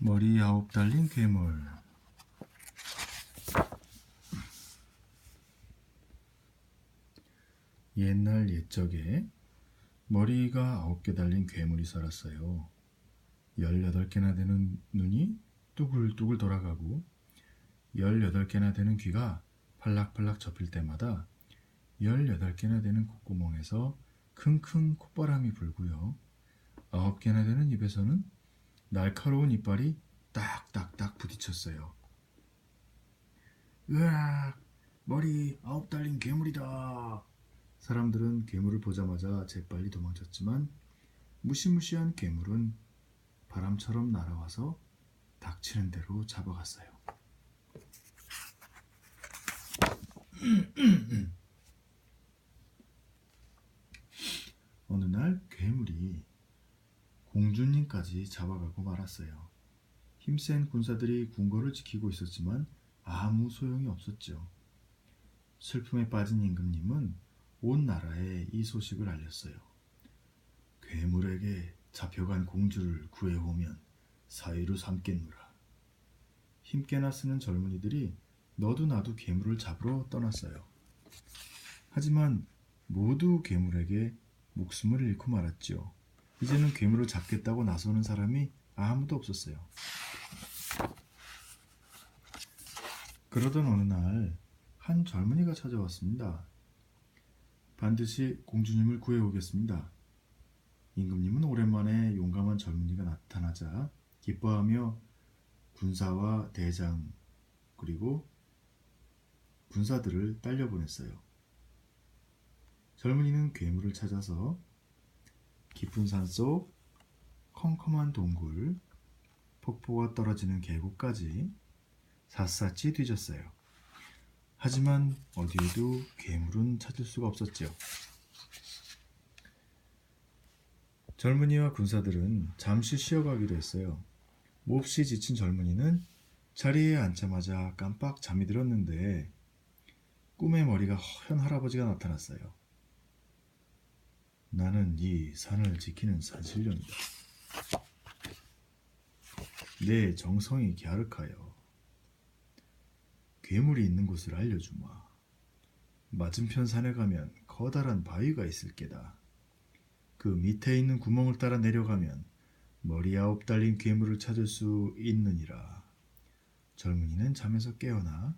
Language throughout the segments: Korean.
머리 아홉 달린 괴물 옛날 옛적에 머리가 아홉 개 달린 괴물이 살았어요. 열여덟 개나 되는 눈이 뚜글뚜글 돌아가고 열여덟 개나 되는 귀가 팔락팔락 접힐 때마다 열여덟 개나 되는 콧구멍에서 킁킁 콧바람이 불고요. 아홉 개나 되는 입에서는 날카로운 이빨이 딱딱딱 부딪혔어요. 으악! 머리 아홉 달린 괴물이다. 사람들은 괴물을 보자마자 재빨리 도망쳤지만 무시무시한 괴물은 바람처럼 날아와서 닥치는 대로 잡아갔어요. 어느 날 괴물이 공주님까지 잡아가고 말았어요. 힘센 군사들이 궁궐을 지키고 있었지만 아무 소용이 없었죠. 슬픔에 빠진 임금님은 온 나라에 이 소식을 알렸어요. 괴물에게 잡혀간 공주를 구해오면 사위로 삼겠노라. 힘께나 쓰는 젊은이들이 너도 나도 괴물을 잡으러 떠났어요. 하지만 모두 괴물에게 목숨을 잃고 말았지요. 이제는 괴물을 잡겠다고 나서는 사람이 아무도 없었어요. 그러던 어느 날 한 젊은이가 찾아왔습니다. 반드시 공주님을 구해오겠습니다. 임금님은 오랜만에 용감한 젊은이가 나타나자 기뻐하며 군사와 대장 그리고 군사들을 딸려보냈어요. 젊은이는 괴물을 찾아서 깊은 산속 컴컴한 동굴 폭포가 떨어지는 계곡까지 샅샅이 뒤졌어요. 하지만 어디에도 괴물은 찾을 수가 없었지요. 젊은이와 군사들은 잠시 쉬어가기로 했어요. 몹시 지친 젊은이는 자리에 앉자마자 깜빡 잠이 들었는데 꿈의 머리가 허연 할아버지가 나타났어요. 나는 이 산을 지키는 산신령이다. 내 정성이 갸륵하여 괴물이 있는 곳을 알려주마. 맞은편 산에 가면 커다란 바위가 있을 게다. 그 밑에 있는 구멍을 따라 내려가면 머리 아홉 달린 괴물을 찾을 수 있느니라. 젊은이는 잠에서 깨어나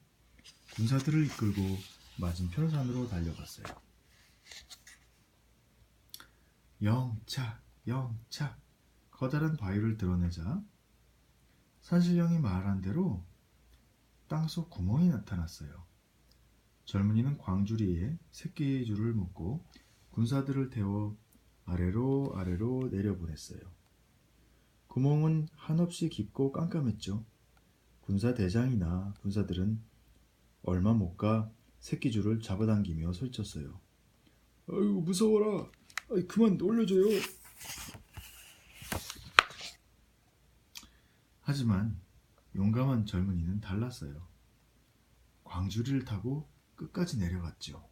군사들을 이끌고 맞은편 산으로 달려갔어요. 영차, 영차, 커다란 바위를 드러내자 산신령이 말한 대로 땅속 구멍이 나타났어요. 젊은이는 광주리에 새끼줄을 묶고 군사들을 태워 아래로 아래로 내려보냈어요. 구멍은 한없이 깊고 깜깜했죠. 군사 대장이나 군사들은 얼마 못 가 새끼줄을 잡아당기며 설쳤어요. 아이고 무서워라. 아이, 그만 올려줘요. 하지만 용감한 젊은이는 달랐어요. 광주리를 타고 끝까지 내려갔죠.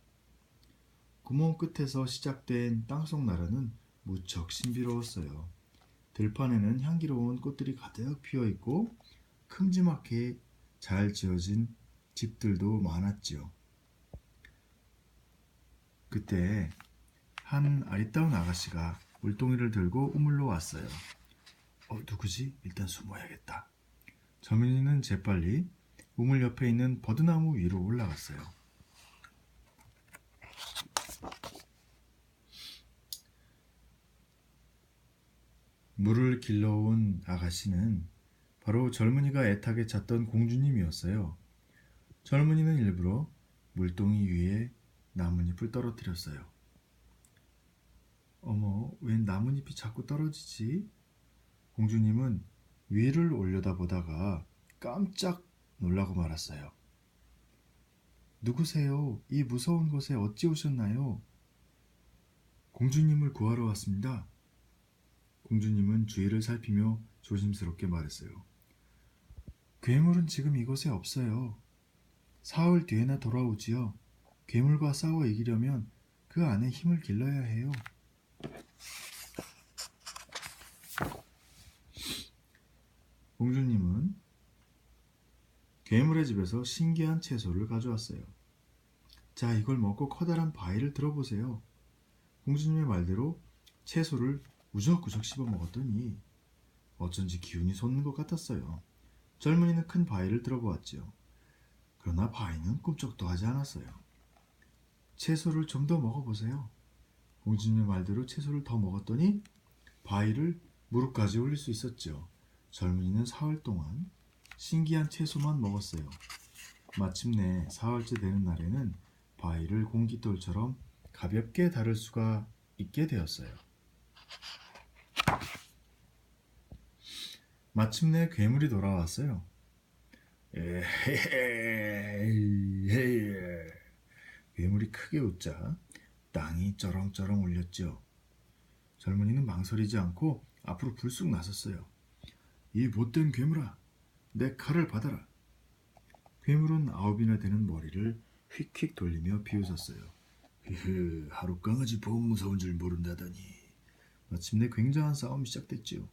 구멍 끝에서 시작된 땅속 나라는 무척 신비로웠어요. 들판에는 향기로운 꽃들이 가득 피어 있고 큼지막하게 잘 지어진 집들도 많았지요. 그때 한 아리따운 아가씨가 물동이를 들고 우물로 왔어요. 어, 누구지? 일단 숨어야겠다. 젊은이는 재빨리 우물 옆에 있는 버드나무 위로 올라갔어요. 물을 길러온 아가씨는 바로 젊은이가 애타게 찾던 공주님이었어요. 젊은이는 일부러 물동이 위에 나뭇잎을 떨어뜨렸어요. 어머, 웬 나뭇잎이 자꾸 떨어지지? 공주님은 위를 올려다보다가 깜짝 놀라고 말았어요. 누구세요? 이 무서운 곳에 어찌 오셨나요? 공주님을 구하러 왔습니다. 공주님은 주위를 살피며 조심스럽게 말했어요. 괴물은 지금 이곳에 없어요. 사흘 뒤에나 돌아오지요. 괴물과 싸워 이기려면 그 안에 힘을 길러야 해요. 공주님 괴물의 집에서 신기한 채소를 가져왔어요. 자, 이걸 먹고 커다란 바위를 들어보세요. 공주님의 말대로 채소를 우적우적 씹어 먹었더니 어쩐지 기운이 솟는 것 같았어요. 젊은이는 큰 바위를 들어보았지요. 그러나 바위는 꿈쩍도 하지 않았어요. 채소를 좀 더 먹어보세요. 공주님의 말대로 채소를 더 먹었더니 바위를 무릎까지 올릴 수 있었죠. 젊은이는 사흘 동안 신기한 채소만 먹었어요. 마침내 사흘째 되는 날에는 바위를 공깃돌처럼 가볍게 다룰 수가 있게 되었어요. 마침내 괴물이 돌아왔어요. 에헤헤헤. 괴물이 크게 웃자 땅이 쩌렁쩌렁 울렸죠. 젊은이는 망설이지 않고 앞으로 불쑥 나섰어요. 이 못된 괴물아, 내 칼을 받아라. 괴물은 아홉이나 되는 머리를 휙휙 돌리며 비웃었어요. 흐흐, 하루 강아지 보험 무서운 줄 모른다더니. 마침내 굉장한 싸움이 시작됐지요.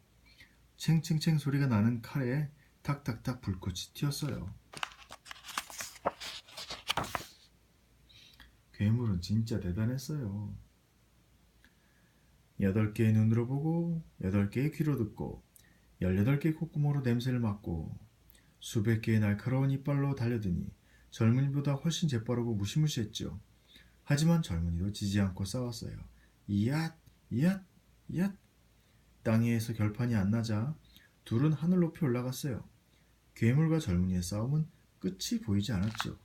챙챙챙 소리가 나는 칼에 탁탁탁 불꽃이 튀었어요. 괴물은 진짜 대단했어요. 여덟 개의 눈으로 보고, 여덟 개의 귀로 듣고, 열여덟 개의 콧구멍으로 냄새를 맡고, 수백 개의 날카로운 이빨로 달려드니 젊은이보다 훨씬 재빠르고 무시무시했죠. 하지만 젊은이도 지지 않고 싸웠어요. 이앗, 이앗, 이앗. 땅 위에서 결판이 안 나자 둘은 하늘 높이 올라갔어요. 괴물과 젊은이의 싸움은 끝이 보이지 않았죠.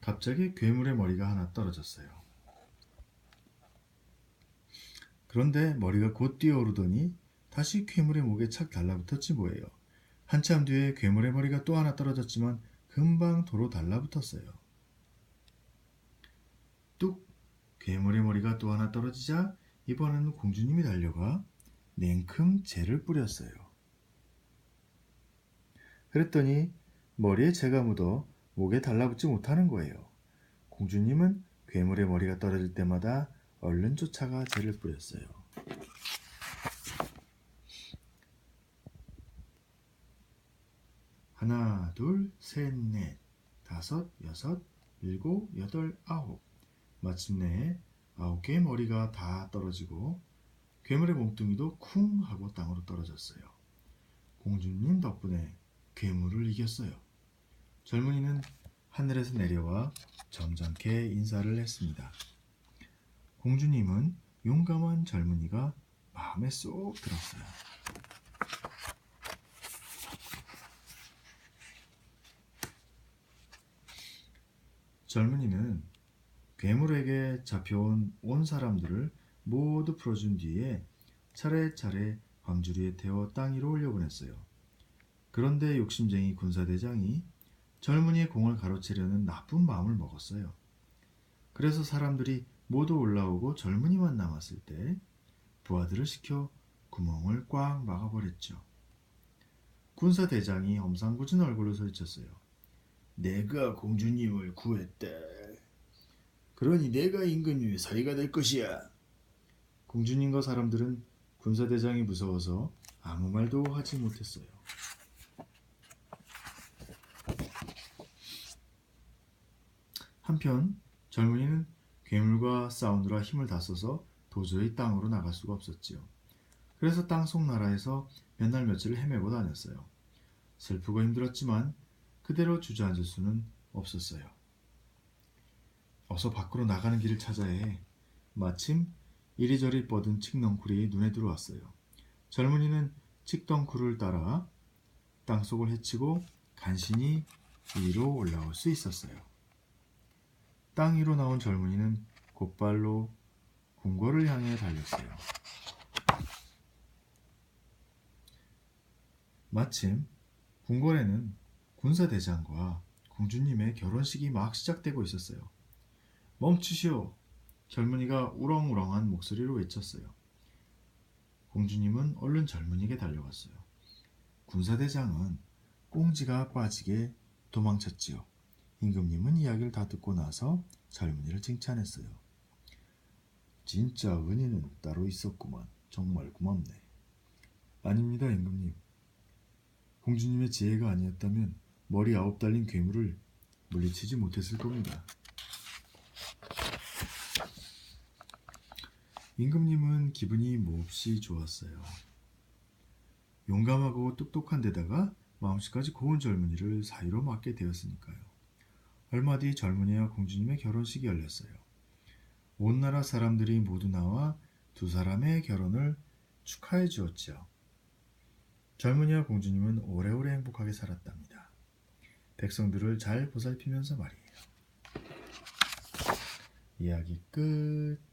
갑자기 괴물의 머리가 하나 떨어졌어요. 그런데 머리가 곧 뛰어오르더니 다시 괴물의 목에 착 달라붙었지 뭐예요. 한참 뒤에 괴물의 머리가 또 하나 떨어졌지만 금방 도로 달라붙었어요. 뚝! 괴물의 머리가 또 하나 떨어지자 이번에는 공주님이 달려가 냉큼 재를 뿌렸어요. 그랬더니 머리에 재가 묻어 목에 달라붙지 못하는 거예요. 공주님은 괴물의 머리가 떨어질 때마다 얼른 쫓아가 재를 뿌렸어요. 하나, 둘, 셋, 넷, 다섯, 여섯, 일곱, 여덟, 아홉. 마침내 아홉 개의 머리가 다 떨어지고 괴물의 몸뚱이도 쿵 하고 땅으로 떨어졌어요. 공주님 덕분에 괴물을 이겼어요. 젊은이는 하늘에서 내려와 점잖게 인사를 했습니다. 공주님은 용감한 젊은이가 마음에 쏙 들었어요. 젊은이는 괴물에게 잡혀온 온 사람들을 모두 풀어준 뒤에 차례차례 광주리에 태워 땅 위로 올려보냈어요. 그런데 욕심쟁이 군사대장이 젊은이의 공을 가로채려는 나쁜 마음을 먹었어요. 그래서 사람들이 모두 올라오고 젊은이만 남았을 때 부하들을 시켜 구멍을 꽉 막아버렸죠. 군사 대장이 엄상궂은 얼굴로 소리쳤어요. 내가 공주님을 구했다. 그러니 내가 임금님의 사이가 될 것이야. 공주님과 사람들은 군사 대장이 무서워서 아무 말도 하지 못했어요. 한편 젊은이는 괴물과 싸우느라 힘을 다 써서 도저히 땅으로 나갈 수가 없었지요. 그래서 땅 속 나라에서 몇 날 며칠을 헤매고 다녔어요. 슬프고 힘들었지만 그대로 주저앉을 수는 없었어요. 어서 밖으로 나가는 길을 찾아야 해. 마침 이리저리 뻗은 칡넝쿨이 눈에 들어왔어요. 젊은이는 칡덩쿨을 따라 땅속을 헤치고 간신히 위로 올라올 수 있었어요. 땅 위로 나온 젊은이는 곧발로 궁궐을 향해 달렸어요. 마침 궁궐에는 군사대장과 공주님의 결혼식이 막 시작되고 있었어요. 멈추시오! 젊은이가 우렁우렁한 목소리로 외쳤어요. 공주님은 얼른 젊은이에게 달려갔어요. 군사대장은 꽁지가 빠지게 도망쳤지요. 임금님은 이야기를 다 듣고 나서 젊은이를 칭찬했어요. 진짜 은희는 따로 있었구만. 정말 고맙네. 아닙니다, 임금님. 공주님의 지혜가 아니었다면 머리 아홉 달린 괴물을 물리치지 못했을 겁니다. 임금님은 기분이 몹시 좋았어요. 용감하고 똑똑한 데다가 마음씨까지 고운 젊은이를 사이로 맡게 되었으니까요. 얼마 뒤 젊은이와 공주님의 결혼식이 열렸어요. 온 나라 사람들이 모두 나와 두 사람의 결혼을 축하해 주었지요. 젊은이와 공주님은 오래오래 행복하게 살았답니다. 백성들을 잘 보살피면서 말이에요. 이야기 끝.